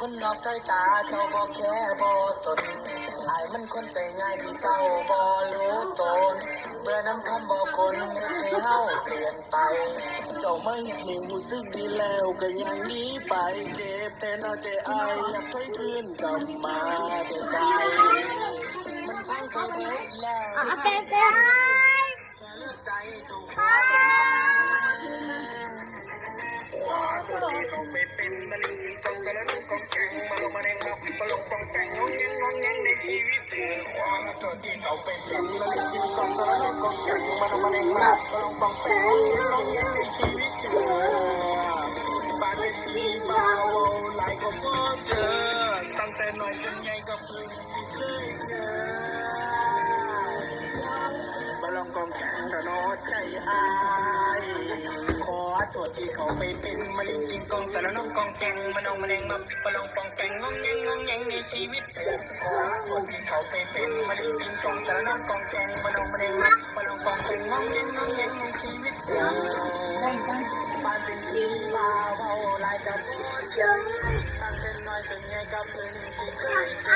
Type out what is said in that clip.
คนนอกสายตาเขาบ่แค่บ่สนอายมันคนใจง่ายที่เจ้าบ่รู้ตนเบื่อน้ำคำบอกคนเฮ็ดให้เฮาเปลี่ยนไปเจ้าไม่เห็นให้รู้สึกดีแล้วก็ยังหนี้ไปเจ็บแต่น่าใจอายอยากถอยคืนกลับมาแต่ใจมันพังไปหมดแล้ว อะเป๊ะเป๊ะ เขาไม่เป็นมันยิงกองจะแล้วกองแกงมาลงมาแดงมาตลกกองแกงงงแงงงงแงงในชีวิตเธอคว่าตัวที่เขาเป็นมันยิงกองจะแล้วกองแกงมาลงมาแดงมาตลกกองแกงงงงงงงแงงในชีวิตเธอบ้านเป็นที่บ้าหลายก็พอเจอตั้งแต่น้อยจนใหญ่ก็เพิ่ง ที่เขาไปเป็นมะลิ้งกินกองสารน้องกองแกงมะนองมะแดงมาปลองปองแกงงองแงงงองแงงในชีวิตฉันโอ้ที่เขาไปเป็นมะลิ้งกินกองสารน้องกองแกงมะนองมะแดงมาปลองปองแกงงองแงงงองแงงในชีวิตฉันได้ไหมมาเป็นปีลาเบาลายกับหัวใจตั้งแต่น้อยจนใหญ่กับมึงสิเคยเจอ